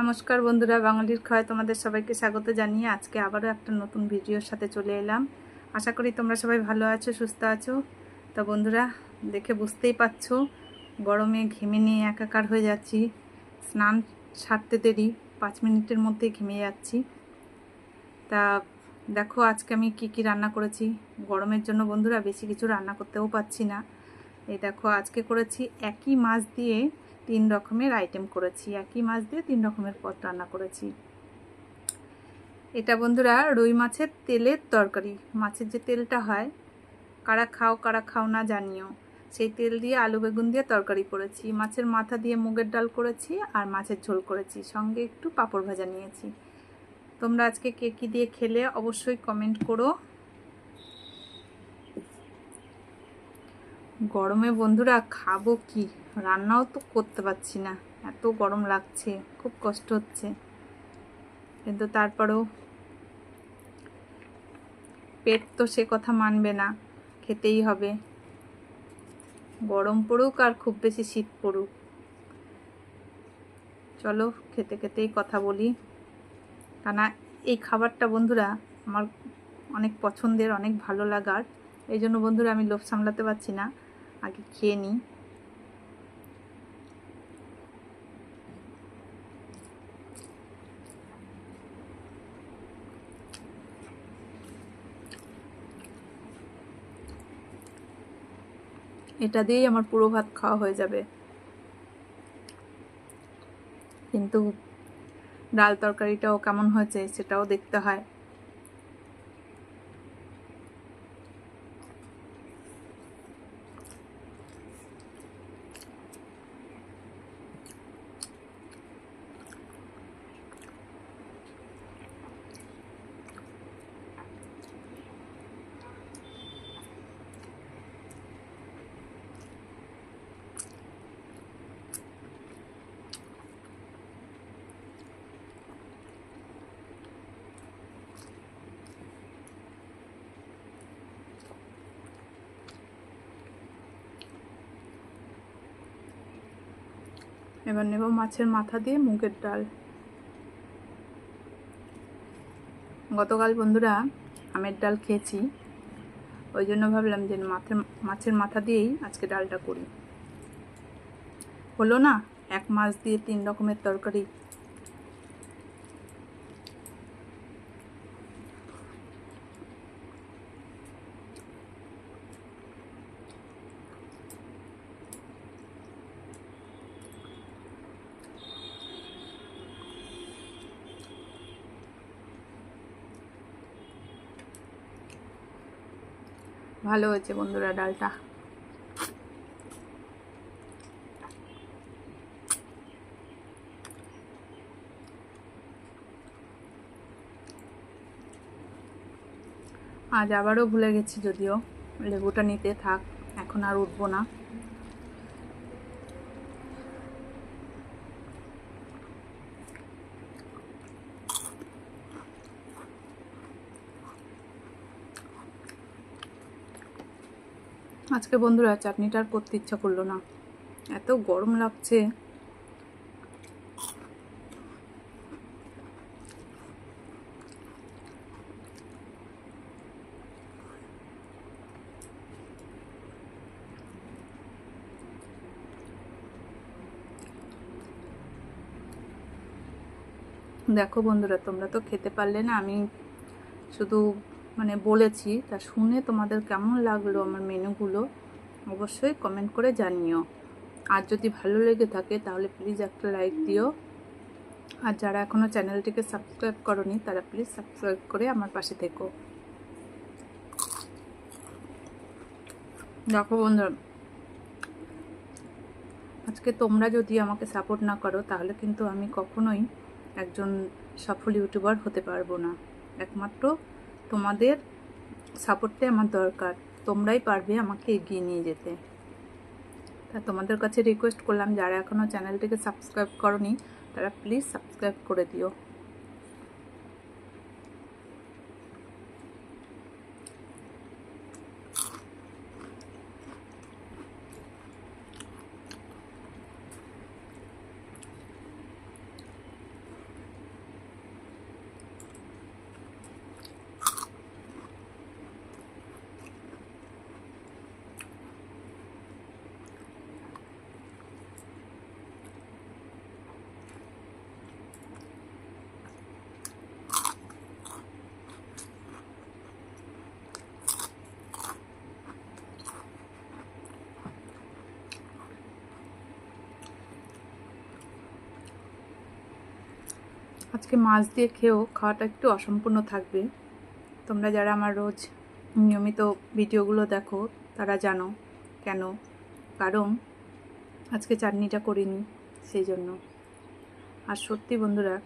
নমস্কার বন্ধুরা, বাঙালির খায় তোমাদের সবাইকে স্বাগত জানিয়ে আজকে আবারও একটা নতুন ভিডিওর সাথে চলে এলাম। আশা করি তোমরা সবাই ভালো আছো, সুস্থ আছো। তা বন্ধুরা, দেখে বুঝতেই পারছ, গরমে ঘেমে নিয়ে একাকার হয়ে যাচ্ছি। স্নান সারতে দেরি, পাঁচ মিনিটের মধ্যেই ঘেমে যাচ্ছি। তা দেখো, আজকে আমি কি কি রান্না করেছি। গরমের জন্য বন্ধুরা, বেশি কিছু রান্না করতেও পাচ্ছি না। এই দেখো, আজকে করেছি একই মাছ দিয়ে তিন রকমের আইটেম করেছি। একই মাছ দিয়ে তিন রকমের পদ রান্না করেছি। এটা বন্ধুরা রুই মাছের তেলের তরকারি। মাছের যে তেলটা হয়, কারা খাও কারা খাও না জানিও। সেই তেল দিয়ে আলু বেগুন দিয়ে তরকারি করেছি। মাছের মাথা দিয়ে মুগের ডাল করেছি আর মাছের ঝোল করেছি। সঙ্গে একটু পাঁপড় ভাজা নিয়েছি। তোমরা আজকে কে কী দিয়ে খেলে অবশ্যই কমেন্ট করো। গরমে বন্ধুরা খাব কি? রান্নাও তো করতে পারছি না। এত গরম লাগছে, খুব কষ্ট হচ্ছে। কিন্তু তারপরেও পেট তো সে কথা মানবে না, খেতেই হবে। গরম পড়ুক আর খুব বেশি শীত পড়ুক। চলো, খেতে খেতেই কথা বলি। কেন এই খাবারটা বন্ধুরা আমার অনেক পছন্দের, অনেক ভালো লাগার। এই জন্য বন্ধুরা আমি লোভ সামলাতে পারছি না। আগে খেয়ে নিই। এটা দিয়েই আমার পুরো ভাত খাওয়া হয়ে যাবে। কিন্তু ডাল তরকারিটাও কেমন হয়েছে সেটাও দেখতে হয়। এবার নেব মাছের মাথা দিয়ে মুগের ডাল। গতকাল বন্ধুরা আমের ডাল খেয়েছি, ওই জন্য ভাবলাম যে মাথের, মাছের মাথা দিয়েই আজকে ডালটা করি। হলো না, এক মাছ দিয়ে তিন রকমের তরকারি ভালো হয়েছে বন্ধুরা ডালটা। আজ আবারও ভুলে গেছি যদিও, লেবুটা নিতে থাক, এখন আর উঠবো না। আজকে বন্ধুরা চাটনিটা আর করতে ইচ্ছা করল না। এত গরম লাগছে। দেখো বন্ধুরা, তোমরা তো খেতে পারলে না, আমি শুধু মানে বলেছি, তা শুনে তোমাদের কেমন লাগল আমার মেনুগুলো? অবশ্যই কমেন্ট করে জানিও। আর যদি ভালো লেগে থাকে, তাহলে প্লিজ একটা লাইক দিও। আর যারা এখনও চ্যানেলটিকে সাবস্ক্রাইব করনি, তারা প্লিজ সাবস্ক্রাইব করে আমার পাশে থেকো। দেখো বন্ধুরা, আজকে তোমরা যদি আমাকে সাপোর্ট না করো, তাহলে কিন্তু আমি কখনোই একজন সফল ইউটিউবার হতে পারব না। একমাত্র তোমাদের সাপোর্টটাই আমার দরকার। তোমরাই পারবে আমাকে এগিয়ে নিয়ে যেতে। তা তোমাদের কাছে রিকোয়েস্ট করলাম, যারা এখনও চ্যানেলটিকে সাবস্ক্রাইব করনি, তারা প্লিজ সাবস্ক্রাইব করে দিও। আজকে মাছ দিয়ে খেয়েও খাওয়াটা একটু অসম্পূর্ণ থাকবে। তোমরা যারা আমার রোজ নিয়মিত ভিডিওগুলো দেখো, তারা জানো কেন। কারণ আজকে চাটনিটা করিনি, সেই জন্য। আর সত্যি বন্ধুরা,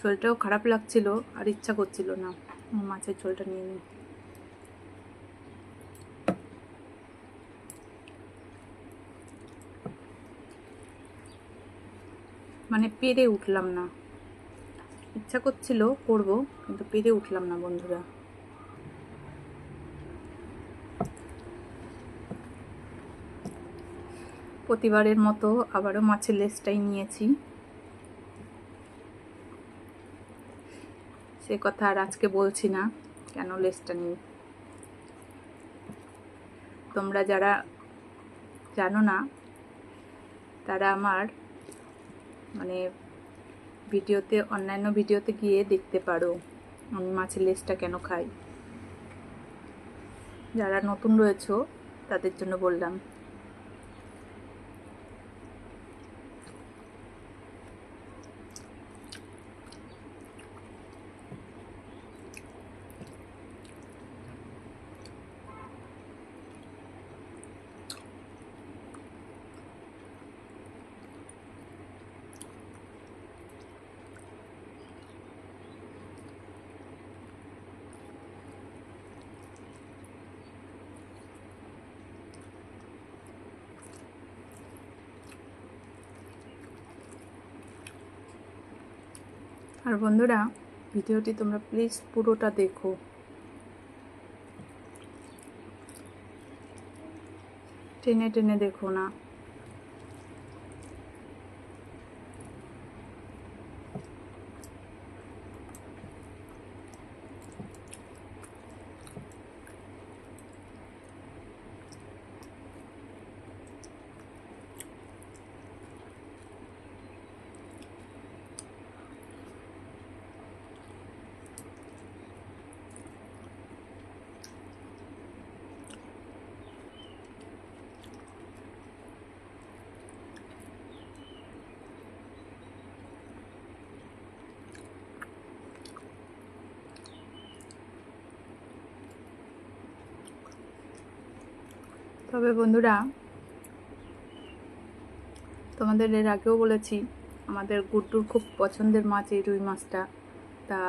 শরীরটাও খারাপ লাগছিল আর ইচ্ছা করছিল না মাছের ঝোলটা নিয়ে নিই। মানে পেরে উঠলাম না। ইচ্ছা করছিল করব, কিন্তু পেরে উঠলাম না বন্ধুরা। প্রতিবারের মতো আবারও মাছের লেসটাই নিয়েছি। সে কথা আর আজকে বলছি না, কেন লেসটা নিই? তোমরা যারা জানো না, তারা আমার মানে ভিডিওতে, অন্যান্য ভিডিওতে গিয়ে দেখতে পারো আমি মাছের লেজটা কেন খাই। যারা নতুন রয়েছে, তাদের জন্য বললাম আর বন্ধুরা ভিডিওটি তোমরা প্লিজ পুরোটা দেখো। টেনে টেনে দেখো না। তবে বন্ধুরা, তোমাদের এর আগেও বলেছি, আমাদের গুড্ডুর খুব পছন্দের মাছ এই রুই মাছটা। তা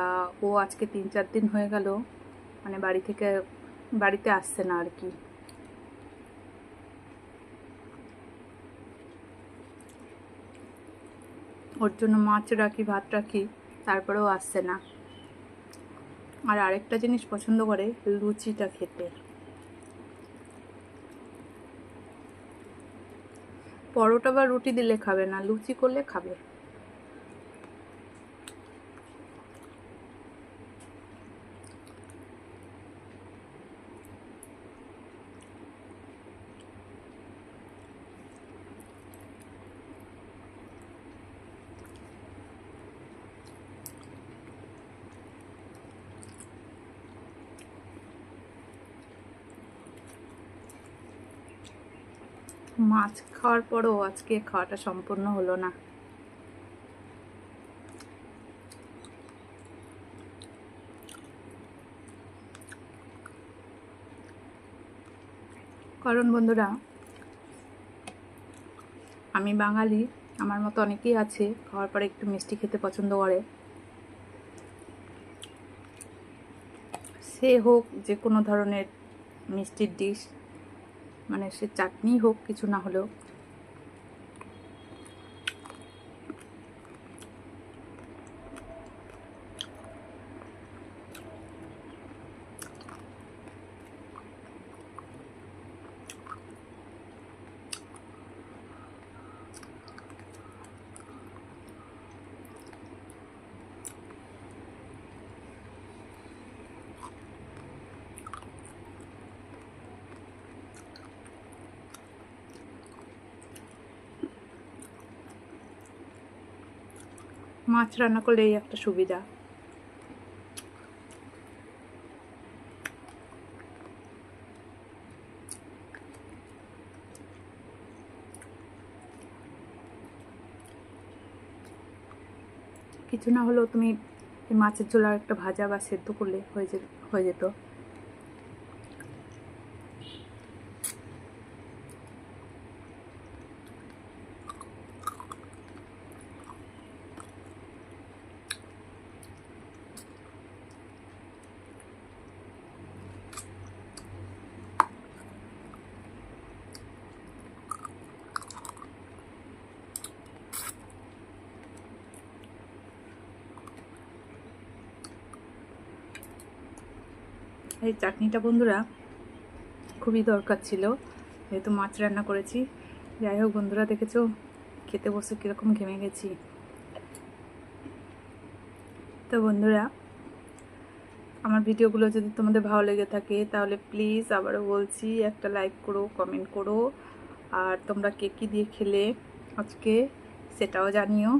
ও আজকে তিন চার দিন হয়ে গেল মানে বাড়ি থেকে, বাড়িতে আসছে না আর কি। ওর জন্য মাছ রাখি, ভাত রাখি, তারপরেও আসছে না। আর আরেকটা জিনিস পছন্দ করে, লুচিটা খেতে। পরোটা বা রুটি দিলে খাবে না লুচি করলে খাবে। মাছ খাওয়ার পরও আজকে খাওয়াটা সম্পূর্ণ হলো না। কারণ বন্ধুরা, আমি বাঙালি, আমার মতো অনেকেই আছে, খাওয়ার পরে একটু মিষ্টি খেতে পছন্দ করে। সে হোক, যে কোনো ধরনের মিষ্টির ডিশ মানে সে চাটনি হোক কিছু না হলেও। মাছ রান্না করলে এই একটা সুবিধা। কিছু না হলেও তুমি মাছের ঝোলার একটা ভাজা বা সেদ্ধ করলে হয়ে যেত হয়ে যেত। এই চাটনিটা বন্ধুরা খুবই দরকার ছিল, যেহেতু মাছ রান্না করেছি। যাই হোক বন্ধুরা, দেখেছ খেতে বসে কীরকম ঘেমে গেছি। তো বন্ধুরা, আমার ভিডিওগুলো যদি তোমাদের ভালো লেগে থাকে, তাহলে প্লিজ আবারও বলছি, একটা লাইক করো, কমেন্ট করো। আর তোমরা কে কী দিয়ে খেলে আজকে সেটাও জানিও।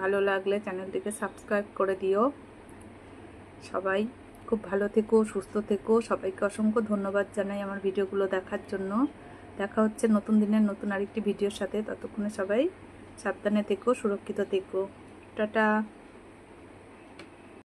ভালো লাগলে চ্যানেলটিকে সাবস্ক্রাইব করে দিও। সবাই খুব ভালো থেকো, সুস্থ থেকো। সবাইকে অসংখ্য ধন্যবাদ জানাই আমার ভিডিওগুলো দেখার জন্য। দেখা হচ্ছে নতুন দিনের নতুন আরেকটি ভিডিওর সাথে। ততক্ষণে সবাই সাবধানে থেকো, সুরক্ষিত থেকো। টাটা।